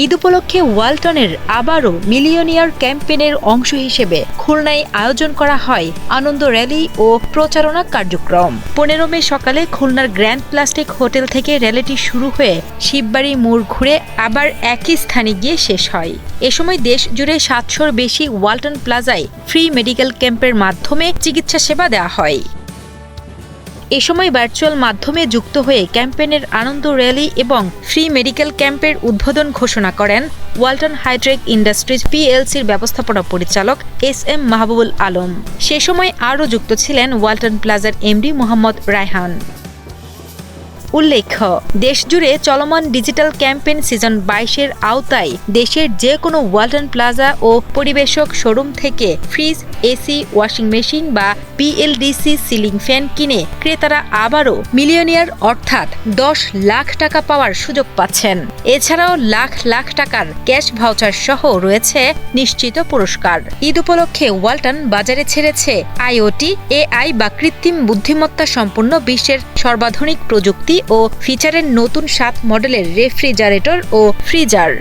ঈদ উপলক্ষে ওয়ালটনের আবারও মিলিয়নিয়ার ক্যাম্পেনের অংশ হিসেবে খুলনায় আয়োজন করা হয় আনন্দ র্যালি ও প্রচারণা কার্যক্রম। পনেরো মে সকালে খুলনার গ্র্যান্ড প্লাস্টিক হোটেল থেকে র্যালিটি শুরু হয়ে শিববাড়ি মোড় ঘুরে আবার একই স্থানে গিয়ে শেষ হয়। এ সময় দেশ জুড়ে সাতশোর বেশি ওয়ালটন প্লাজায় ফ্রি মেডিকেল ক্যাম্পের মাধ্যমে চিকিৎসা সেবা দেওয়া হয়। এ সময় ভার্চুয়াল মাধ্যমে যুক্ত হয়ে ক্যাম্পেনের আনন্দ র্যালি এবং ফ্রি মেডিকেল ক্যাম্পের উদ্বোধন ঘোষণা করেন ওয়ালটন হাইড্রেক ইন্ডাস্ট্রিজ পিএলসির ব্যবস্থাপনা পরিচালক এস এম মাহবুবুল আলম। সে সময় আরও যুক্ত ছিলেন ওয়ালটন প্লাজার এমডি মোহাম্মদ রায়হান। উল্লেখ্য দেশজুড়ে চলমান ডিজিটাল ক্যাম্পেইন সিজন বাইশের আওতায় দেশের যে কোনো ওয়ালটন প্লাজা ও পরিবেশক শোরুম থেকে ফ্রিজ, এসি, ওয়াশিং মেশিন বা পিএলডিসি সিলিং ফ্যান কিনে ক্রেতারা আবারও মিলিয়নিয়ার অর্থাৎ দশ লাখ টাকা পাওয়ার সুযোগ পাচ্ছেন। এছাড়াও লাখ লাখ টাকার ক্যাশ ভাউচার সহ রয়েছে নিশ্চিত পুরস্কার। ঈদ উপলক্ষে ওয়ালটন বাজারে ছেড়েছে আইওটি, এআই বা কৃত্রিম বুদ্ধিমত্তা সম্পন্ন বিশ্বের সর্বাধুনিক প্রযুক্তি ও ফিচারের নতুন সাত মডেলের রেফ্রিজারেটর ও ফ্রিজার।